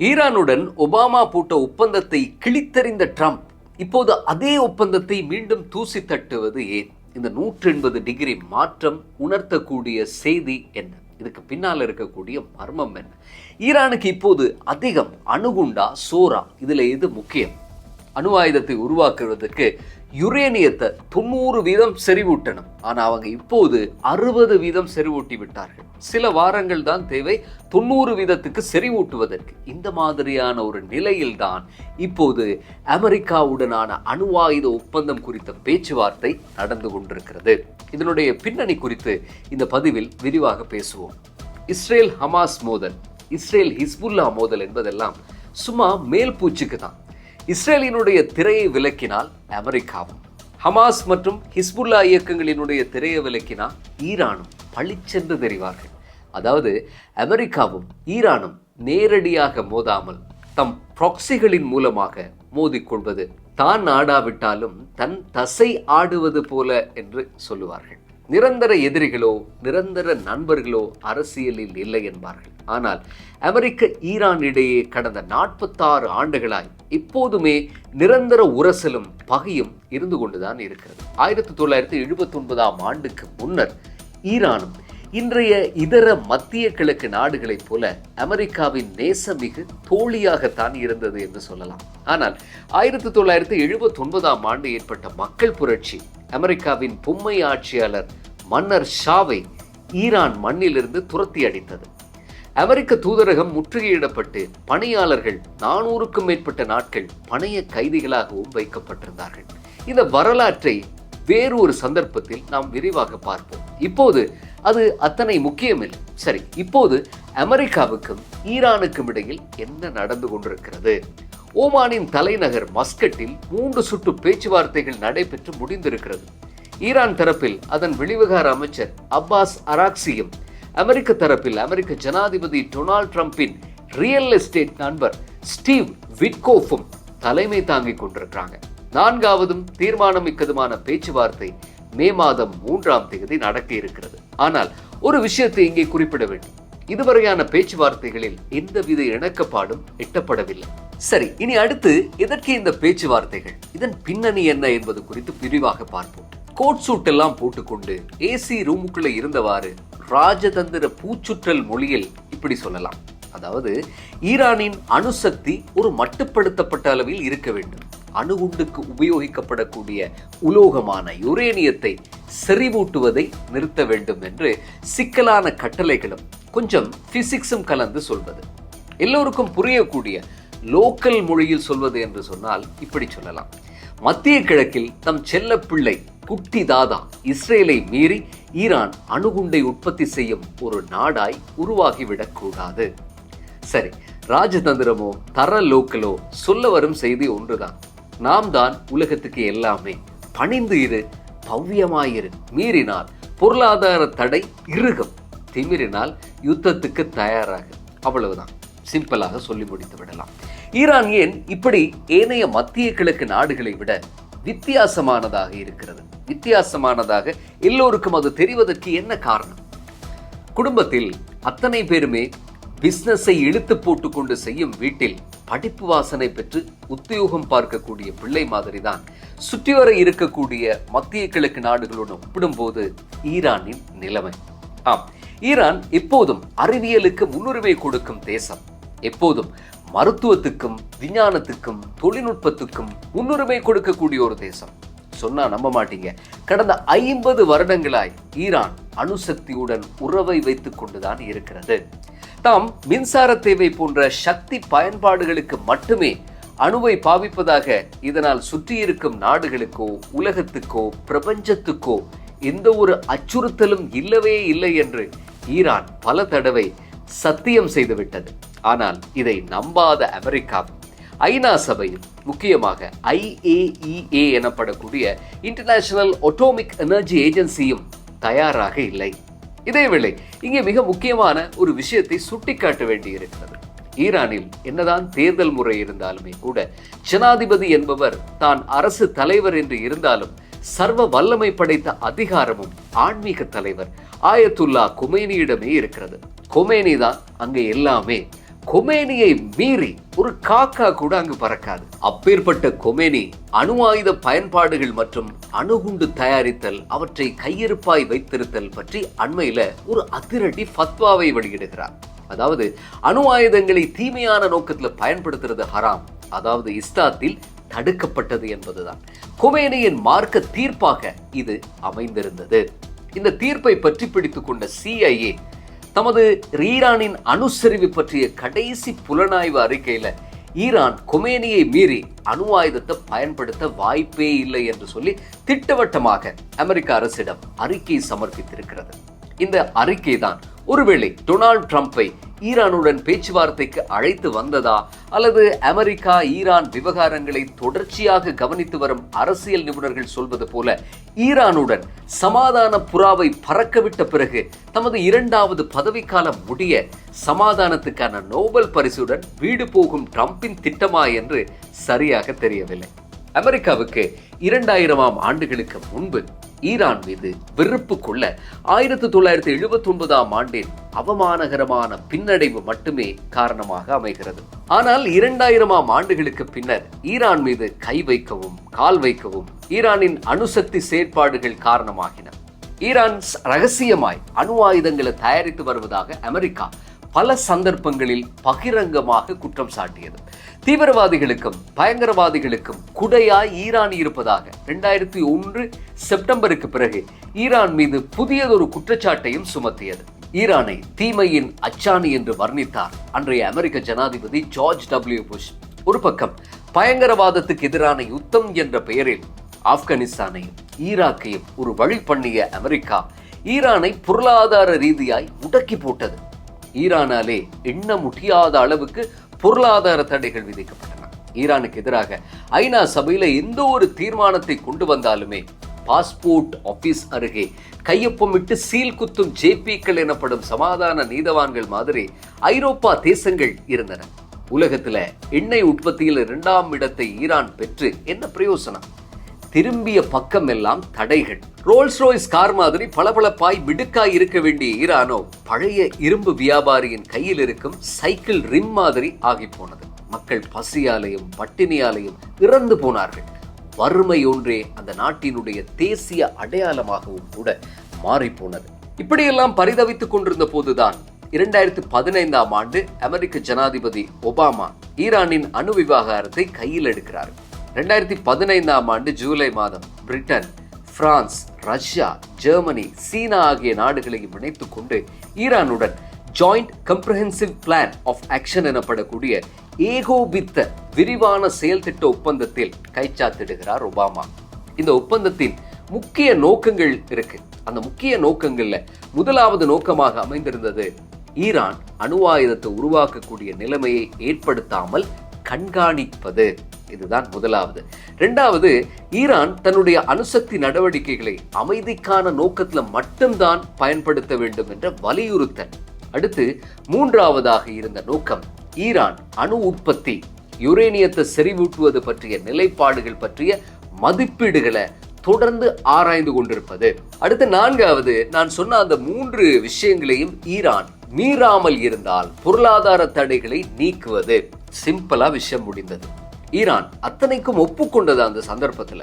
ஈரானுடன் ஒபாமா போட்ட ஒப்பந்தத்தை கிழித்தறிந்த ட்ரம்ப் இப்போது அதே ஒப்பந்தத்தை மீண்டும் தூசி தட்டுவது ஏன்? இந்த நூற்றி எண்பது டிகிரி மாற்றம் உணர்த்தக்கூடிய செய்தி என்ன? இதுக்கு பின்னால் இருக்கக்கூடிய மர்மம் என்ன? ஈரானுக்கு இப்போது அதிகம் அணுகுண்டா சோரா இதில் எது முக்கியம்? அணு ஆயுதத்தை உருவாக்குவதற்கு யுரேனியத்தை தொண்ணூறு வீதம் செறிவூட்டணும். ஆனால் அவங்க இப்போது அறுபது வீதம் செறிவூட்டி விட்டார்கள். சில வாரங்கள் தான் தேவை தொண்ணூறு வீதத்துக்கு செறிவூட்டுவதற்கு. இந்த மாதிரியான ஒரு நிலையில்தான் இப்போது அமெரிக்காவுடனான அணு ஆயுத ஒப்பந்தம் குறித்த பேச்சுவார்த்தை நடந்து கொண்டிருக்கிறது. இதனுடைய பின்னணி குறித்து இந்த பதிவில் விரிவாக பேசுவோம். இஸ்ரேல் ஹமாஸ் மோதல் இஸ்ரேல் ஹிஸ்புல்லா மோதல் என்பதெல்லாம் சும்மா மேல் பூச்சுக்கு தான். இஸ்ரேலினுடைய திரையை விலக்கினால் அமெரிக்காவும் ஹமாஸ் மற்றும் ஹிஸ்புல்லா இயக்கங்களினுடைய திரையை விலக்கினால் ஈரானும் பளிச்சென்று தெரிவார்கள். அதாவது அமெரிக்காவும் ஈரானும் நேரடியாக மோதாமல் தம் ப்ராக்சிகளின் மூலமாக மோதிக்கொள்வது தான் ஆடாவிட்டாலும் தன் தசை ஆடுவது போல என்று சொல்லுவார்கள். நிரந்தர எதிரிகளோ நிரந்தர நண்பர்களோ அரசியலில் இல்லை என்பார்கள். ஆனால் அமெரிக்க ஈரான் இடையே கடந்த நாற்பத்தாறு ஆண்டுகளாய் இப்போதுமே நிரந்தர உரசலும் பகையும் இருந்து கொண்டுதான் இருக்கிறது. ஆயிரத்தி தொள்ளாயிரத்தி எழுபத்தி ஒன்பதாம் ஆண்டுக்கு முன்னர் ஈரானும் இன்றைய இதர மத்திய கிழக்கு நாடுகளைப் போல அமெரிக்காவின் நேசமிகு தோழியாகத்தான் இருந்தது என்று சொல்லலாம். ஆனால் ஆயிரத்தி தொள்ளாயிரத்தி எழுபத்தி ஒன்பதாம் ஆண்டு ஏற்பட்ட மக்கள் புரட்சி அமெரிக்காவின் பொம்மை ஆட்சியாளர் மன்னர் ஷாவை ஈரான் மண்ணிலிருந்து துரத்தி அடித்தது. அமெரிக்க தூதரகம் முற்றுகையிடப்பட்டு பணியாளர்கள் நானூறுக்கும் மேற்பட்ட நாட்கள் பணைய கைதிகளாகவும் வைக்கப்பட்டிருந்தார்கள். இந்த வரலாற்றை வேறு ஒரு சந்தர்ப்பத்தில் நாம் விரிவாக பார்ப்போம். இப்போது அது அத்தனை முக்கியமில்லை. சரி இப்போது அமெரிக்காவுக்கும் ஈரானுக்கும் இடையில் என்ன நடந்து கொண்டிருக்கிறது? ஓமானின் தலைநகர் மஸ்கட்டில் மூன்று சுற்று பேச்சுவார்த்தைகள் நடைபெற்று முடிந்திருக்கிறது. ஈரான் தரப்பில் அதன் வெளிவிகார அமைச்சர் அப்பாஸ் அராக்சியும் அமெரிக்க தரப்பில் அமெரிக்க ஜனாதிபதி டொனால்ட் ட்ரம்பின் ரியல் எஸ்டேட் நண்பர் ஸ்டீவ் விட்கோஃபும் தலைமை தாங்கிக் கொண்டிருக்கிறாங்க. நான்காவதும் தீர்மானமிக்கதுமான பேச்சுவார்த்தை மே மாதம் மூன்றாம் தேதி நடக்க இருக்கிறது. ஆனால் ஒரு விஷயத்தை இங்கே குறிப்பிட வேண்டும். இதுவரையான பேச்சுவார்த்தைகளில் எந்தவித இணக்கப்பாடும் எட்டப்படவில்லை. சரி இனி அடுத்து எதற்கு இந்த பேச்சுவார்த்தைகள்? இதன் பின்னணி என்ன என்பது குறித்து விரிவாக பார்ப்போம். கோட் சூட் எல்லாம் போட்டுக்கொண்டு ஏசி ரூமுக்குள்ள இருந்தவாறு ராஜதந்திர பூச்சுற்றல் மொழியில் இப்படி சொல்லலாம். அதாவது ஈரானின் அணுசக்தி ஒரு மட்டுப்படுத்தப்பட்ட அளவில் இருக்க வேண்டும். அணுகுண்டுக்கு உபயோகிக்கப்படக்கூடிய உலோகமான யுரேனியத்தை செறிவூட்டுவதை நிறுத்த வேண்டும் என்று சிக்கலான கட்டளைகளும் கொஞ்சம் பிசிக்ஸும் கலந்து சொல்வது. எல்லோருக்கும் புரியக்கூடிய லோக்கல் மொழியில் சொல்வது என்று சொன்னால் இப்படி சொல்லலாம். மத்திய கிழக்கில் தம் செல்ல பிள்ளை குட்டி தாதா இஸ்ரேலை மீறி ஈரான் அணுகுண்டை உற்பத்தி செய்யும் ஒரு நாடாய் உருவாகிவிடக் கூடாது சரி ராஜதந்திரமோ தர லோக்கலோ சொல்ல வரும் செய்தி ஒன்றுதான். நாம் தான் உலகத்துக்கு எல்லாமே. பணிந்து இரு பவ்யமாயிரு மீறினால் பொருளாதார தடை இறுகம். திமிரினால் யுத்தத்துக்கு தயாராக. அவ்வளவுதான். சிம்பிளாக சொல்லி முடித்து விடலாம். ஈரான் ஏன் இப்படி ஏனைய மத்திய கிழக்கு நாடுகளை விட வித்தியாசமானதாக இருக்கிறது? வித்தியாசமானதாக எல்லோருக்கும் அது தெரிவதற்கு என்ன காரணம்? குடும்பத்தில் அத்தனை பேருமே பிசினஸை இழுத்து போட்டுக்கொண்டு செய்யும் வீட்டில் படிப்பு வாசனை பெற்று உத்தியோகம் பார்க்கக்கூடிய பிள்ளை மாதிரி தான் சுற்றி வர இருக்கக்கூடிய மத்திய கிழக்கு நாடுகளுடன் ஒப்பிடும்போது ஈரானின் நிலைமை. ஆம் ஈரான் எப்போதும் அறிவியலுக்கு முன்னுரிமை கொடுக்கும் தேசம். எப்போதும் மருத்துவத்துக்கும் விஞ்ஞானத்துக்கும் தொழில்நுட்பத்துக்கும் முன்னுரிமை கொடுக்கக்கூடிய ஒரு தேசம். சொன்னா நம்ப மாட்டீங்க. கடந்த ஐம்பது வருடங்களாய் ஈரான் அணுசக்தியுடன் உறவை வைத்துக் கொண்டுதான் இருக்கிறது. தாம் மின்சார தேவை போன்ற சக்தி பயன்பாடுகளுக்கு மட்டுமே அணுவை பாவிப்பதாக இதனால் சுற்றியிருக்கும் நாடுகளுக்கோ உலகத்துக்கோ பிரபஞ்சத்துக்கோ எந்த ஒரு அச்சுறுத்தலும் இல்லவே இல்லை என்று ஈரான் பல தடவை சத்தியம் செய்துவிட்டது. ஆனால் இதை நம்பாத அமெரிக்கா ஐநா சபையில் முக்கியமாக ஐஏஇஏ எனப்படக்கூடிய இன்டர்நேஷனல் ஒட்டோமிக் எனர்ஜி ஏஜென்சியும் தயாராக இல்லை. இதேவேளை இங்கே மிக முக்கியமான ஒரு விஷயத்தை சுட்டிக்காட்ட வேண்டியிருக்கிறது. ஈரானில் என்னதான் தேர்தல் முறை இருந்தாலுமே கூட ஜனாதிபதி என்பவர் தான் அரசு தலைவர் என்று இருந்தாலும் சர்வ வல்லமை படைத்த அதிகாரமும் ஆன்மீக தலைவர் ஆயத்துல்லா கொமேனியிடமே இருக்கிறது. கொமேனி தான் அங்கே எல்லாமே. கொமேனியை மீறி ஒரு காக்கா கூட அங்கு பறக்காது. அப்பேற்பட்ட கொமேனி அணு ஆயுத பயன்பாடுகள் மற்றும் அணுகுண்டு தயாரித்தல் அவற்றை கையிருப்பாய் வைத்திருத்தல் பற்றி அண்மையில ஒரு அதிரடி ஃபத்வாவை வெளியிடுகிறார். அதாவது அணு ஆயுதங்களை தீமையான நோக்கத்துல பயன்படுத்துறது ஹராம். அதாவது இஸ்தாத்தில் தடுக்கப்பட்டது என்பதுதான். கொமேனியின் மார்க்க தீர்ப்பாக இது அமைந்திருந்தது. இந்த தீர்ப்பை பற்றி பிடித்துக் கொண்ட சிஐஏ தமது ஈரானின் அணுசரிவு பற்றிய கடைசி புலனாய்வு அறிக்கையில ஈரான் கொமேனியை மீறி அணு ஆயுதத்தை பயன்படுத்த வாய்ப்பே இல்லை என்று சொல்லி திட்டவட்டமாக அமெரிக்க அரசிடம் அறிக்கை சமர்ப்பித்திருக்கிறது. இந்த அறிக்கை தான் ஒருவேளை டொனால்ட் ட்ரம்ப்பை ஈரானுடன் பேச்சுவார்த்தைக்கு அழைத்து வந்ததா அல்லது அமெரிக்கா ஈரான் விவகாரங்களை தொடர்ச்சியாக கவனித்து வரும் அரசியல் நிபுணர்கள் சொல்வது போல ஈரானுடன் சமாதான புறாவை பறக்கவிட்ட பிறகு தமது இரண்டாவது பதவிக்காலம் முடிய சமாதானத்துக்கான நோபல் பரிசுடன் வீடு போகும் ட்ரம்பின் திட்டமா என்று சரியாக தெரியவில்லை. அமெரிக்காவுக்கு இரண்டாயிரமாம் ஆண்டுகளுக்கு முன்பு ஈரான் மீது வெறுப்பு கொள்ள ஆயிரத்தி தொள்ளாயிரத்தி எழுபத்தி ஒன்பதாம் ஆண்டின் அவமானகரமான பின்னடைவு மட்டுமே காரணமாக அமைகிறது. ஆனால் இரண்டாயிரமாம் ஆண்டுகளுக்கு பின்னர் ஈரான் மீது கை வைக்கவும் கால் வைக்கவும் ஈரானின் அணுசக்தி செயற்பாடுகள் காரணமாகின. ஈரான் ரகசியமாய் அணு ஆயுதங்களை தயாரித்து வருவதாக அமெரிக்கா பல சந்தர்ப்பங்களில் பகிரங்கமாக குற்றம் சாட்டியது. தீவிரவாதிகளுக்கும் பயங்கரவாதிகளுக்கும் குடையாய் ஈரான் இருப்பதாக ரெண்டாயிரத்தி ஒன்று செப்டம்பருக்கு பிறகு ஈரான் மீது புதியதொரு குற்றச்சாட்டையும் சுமத்தியது. ஈரானை தீமையின் அச்சாணி என்று வர்ணித்தார் அன்றைய அமெரிக்க ஜனாதிபதி ஜார்ஜ் டபிள்யூ புஷ். ஒரு பக்கம் பயங்கரவாதத்துக்கு எதிரான யுத்தம் என்ற பெயரில் ஆப்கானிஸ்தானையும் ஈராக்கையும் ஒரு வழி பண்ணிய அமெரிக்கா ஈரானை பொருளாதார ரீதியாய் முடக்கி போட்டது. ஈரானாலே எண்ண முடியாத அளவுக்கு பொருளாதார தடைகள் விதிக்கப்பட்டன. ஈரானுக்கு எதிராக ஐநா சபையில எந்த ஒரு தீர்மானத்தை கொண்டு வந்தாலுமே பாஸ்போர்ட் ஆபீஸ் அருகே கையொப்பமிட்டு சீல் குத்தும் ஜேபிக்கள் எனப்படும் சமாதான நீதவான்கள் மாதிரி ஐரோப்பா தேசங்கள் இருந்தன. உலகத்துல எண்ணெய் உற்பத்தியில் இரண்டாம் இடத்தை ஈரான் பெற்று என்ன பிரயோசனம்? திரும்பிய பக்கம் எல்லாம் தடைகள். ரோல்ஸ் ரோய்ஸ் கார் மாதிரி பளபளப்பாய் மிடுக்காய் இருக்க வேண்டிய ஈரானோ பழைய இரும்பு வியாபாரியின் கையில் இருக்கும் சைக்கிள் ரிம் மாதிரி ஆகி போனது. மக்கள் பசியாலையும் பட்டினியாலையும் இறந்து போனார்கள். வறுமை ஒன்றே அந்த நாட்டினுடைய தேசிய அடையாளமாகவும் கூட மாறி போனது. இப்படியெல்லாம் பரிதவித்துக் கொண்டிருந்த போதுதான் இரண்டாயிரத்தி பதினைந்தாம் ஆண்டு அமெரிக்க ஜனாதிபதி ஒபாமா ஈரானின் அணு விவகாரத்தை கையில் எடுக்கிறார். ரெண்டாயிரத்தி பதினைந்தாம் ஆண்டு ஜூலை மாதம் Britain France Russia Germany China ஆகிய நாடுகளையும் இணைத்து கொண்டு ஈரானுடன் joint comprehensive plan of action எனப்படக்கூடிய ஏகோபித்த விரிவான செயல் திட்ட ஒப்பந்தத்தில் கைச்சாத்திடுகிறார் ஒபாமா. இந்த ஒப்பந்தத்தின் முக்கிய நோக்கங்கள் இருக்கு. அந்த முக்கிய நோக்கங்கள்ல முதலாவது நோக்கமாக அமைந்திருந்தது ஈரான் அணு ஆயுதத்தை உருவாக்கக்கூடிய நிலைமையை ஏற்படுத்தாமல் கண்காணிப்பது. இதுதான் முதலாவது. ரெண்டாவது ஈரான் தன்னுடைய அணுசக்தி நடவடிக்கைகளை அமைதிக்கான நோக்கத்தில் மட்டும்தான் பயன்படுத்த வேண்டும் என்ற வலியுறுத்தல். அடுத்து மூன்றாவதாக இருந்த நோக்கம் ஈரான் அணு உற்பத்தி யுரேனியத்தை செறிவூட்டுவது பற்றிய நிலைப்பாடுகள் பற்றிய மதிப்பீடுகளை தொடர்ந்து ஆராய்ந்து கொண்டிருப்பது. அடுத்து நான்காவது நான் சொன்ன அந்த மூன்று விஷயங்களையும் ஈரான் மீறாமல் இருந்தால் பொருளாதார தடைகளை நீக்குவது. சிம்பிளா விஷயம் முடிந்தது. ஈரான் அத்தனைக்கும் ஒப்புக்கொண்டது அந்த சந்தர்ப்பத்துல.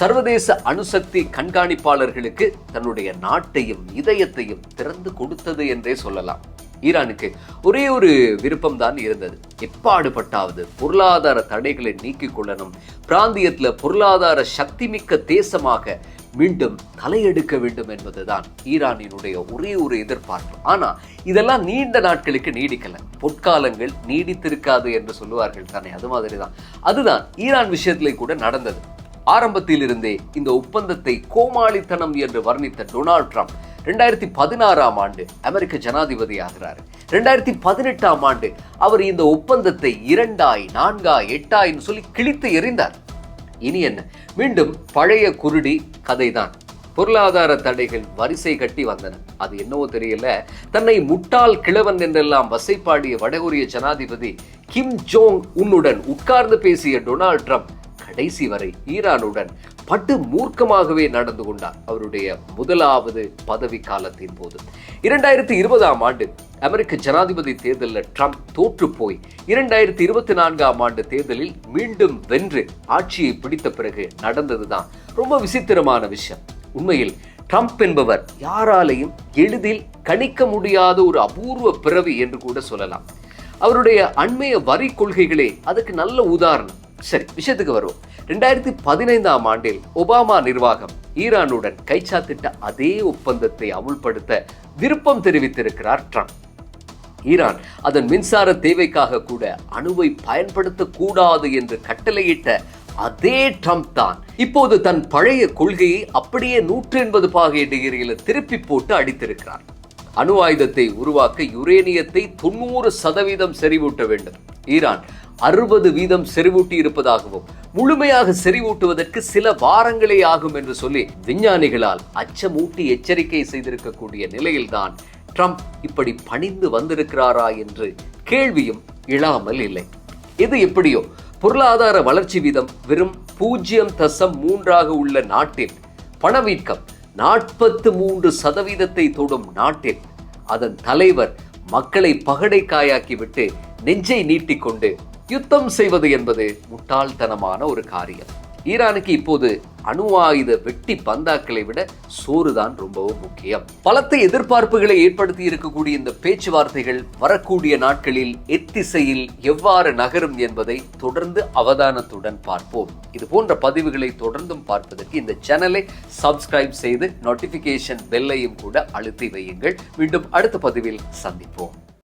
சர்வதேச அணுசக்தி கண்காணிப்பாளர்களுக்கு தன்னுடைய நாட்டையும் இதயத்தையும் திறந்து கொடுத்தது என்றே சொல்லலாம். ஈரானுக்கு ஒரே ஒரு விருப்பம் தான் இருந்தது. எப்பாடுபட்டாவது பொருளாதார தடைகளை நீக்கிக் கொள்ளணும். பிராந்தியத்துல பொருளாதார சக்திமிக்க தேசமாக மீண்டும் தலையெடுக்க வேண்டும் என்பதுதான் ஈரானினுடைய ஒரே ஒரு எதிர்பார்ப்பு. ஆனா இதெல்லாம் நீண்ட நாட்களுக்கு நீடிக்கல. பொற்காலங்கள் நீடித்திருக்காது என்று சொல்லுவார்கள் தானே அது மாதிரி தான் அதுதான் ஈரான் விஷயத்திலே கூட நடந்தது. ஆரம்பத்திலிருந்தே இந்த ஒப்பந்தத்தை கோமாளித்தனம் என்று வர்ணித்த டொனால்ட் ட்ரம்ப் ரெண்டாயிரத்தி பதினாறாம் ஆண்டு அமெரிக்க ஜனாதிபதி ஆகிறார். ரெண்டாயிரத்தி பதினெட்டாம் ஆண்டு அவர் இந்த ஒப்பந்தத்தை இரண்டாய் நான்காய் எட்டாய்னு சொல்லி கிழித்து எறிந்தார். இனி என்ன? மீண்டும் பழைய குருடி கதைதான். பொருளாதார தடைகள் வரிசை கட்டி வந்தன. அது என்னவோ தெரியல. தன்னை முட்டாள் கிழவன் என்றெல்லாம் வசைப்பாடிய வடகொரிய ஜனாதிபதி கிம் ஜோங் உன்னுடன் உட்கார்ந்து பேசிய டொனால்ட் ட்ரம்ப் கடைசி வரை ஈரானுடன் பட்டு மூர்க்கமாகவே நடந்து கொண்டார். அவருடைய முதலாவது பதவி காலத்தின் போது. இரண்டாயிரத்தி இருபதாம் ஆண்டு அமெரிக்க ஜனாதிபதி தேர்தலில் ட்ரம்ப் தோற்று போய் இரண்டாயிரத்தி இருபத்தி நான்காம் ஆண்டு தேர்தலில் மீண்டும் வென்று ஆட்சியை பிடித்த பிறகு நடந்ததுதான் ரொம்ப விசித்திரமான விஷயம். உண்மையில் ட்ரம்ப் என்பவர் யாராலையும் எளிதில் கணிக்க முடியாத ஒரு அபூர்வ பிறவி என்று கூட சொல்லலாம். அவருடைய அண்மைய வரி கொள்கைகளே அதுக்கு நல்ல உதாரணம். சரி விஷயத்துக்கு வருவோம். ரெண்டாயிரத்தி பதினைந்தாம் ஆண்டில் ஒபாமா நிர்வாகம் ஈரானுடன் கைச்சாத்திட்ட அதே ஒப்பந்தத்தை அமுல்படுத்த விருப்பம் தெரிவித்திருக்கிறார் ட்ரம்ப். ஈரான் அதன் மின்சார தேவைக்காக கூட அணுவை பயன்படுத்தக்கூடாது என்று கட்டளையிட்ட அதே ட்ரம்ப் தான். இப்போது தன் பழைய கொள்கையை அப்படியே நூற்றி எண்பது பாகை டிகிரியில் திருப்பி போட்டு அடித்திருக்கிறார். அணு ஆயுதத்தை உருவாக்க யுரேனியத்தை தொண்ணூறு சதவீதம் செறிவூட்ட வேண்டும். ஈரான் அறுபது வீதம் செறிவூட்டி இருப்பதாகவும் முழுமையாக செறிவூட்டுவதற்கு சில வாரங்களே ஆகும் என்று சொல்லி விஞ்ஞானிகளால் அச்சமூட்டி எச்சரிக்கை செய்திருக்கக்கூடிய நிலையில்தான் ட்ரம்ப் இப்படி பணிந்து வந்திருக்கிறாரா என்று கேள்வியும் இழாமல் இல்லை. எது எப்படியோ பொருளாதார வளர்ச்சி வீதம் வெறும் பூஜ்ஜியம் தசம் மூன்றாக உள்ள நாட்டில் பணவீக்கம் நாற்பத்து மூன்று சதவீதத்தை தொடும் நாட்டில் அதன் தலைவர் மக்களை பகடை காயாக்கிவிட்டு நெஞ்சை நீட்டிக்கொண்டு யுத்தம் செய்வது என்பது முட்டாள்தனமான ஒரு காரியம். ஈரானுக்கு இப்போது அணு ஆயுத வெட்டி பந்தாக்களை விட சோறுதான் ரொம்பவும் முக்கியம். பலத்த எதிர்பார்ப்புகளை ஏற்படுத்தி இருக்கக்கூடிய இந்த பேச்சுவார்த்தைகள் வரக்கூடிய நாட்களில் எத்திசையில் எவ்வாறு நகரும் என்பதை தொடர்ந்து அவதானத்துடன் பார்ப்போம். இது போன்ற பதிவுகளை தொடர்ந்தும் பார்ப்பதற்கு இந்த சேனலை சப்ஸ்கிரைப் செய்து நோட்டிபிகேஷன் பெல்லையும் கூட அழுத்தி வையுங்கள். மீண்டும் அடுத்த பதிவில் சந்திப்போம்.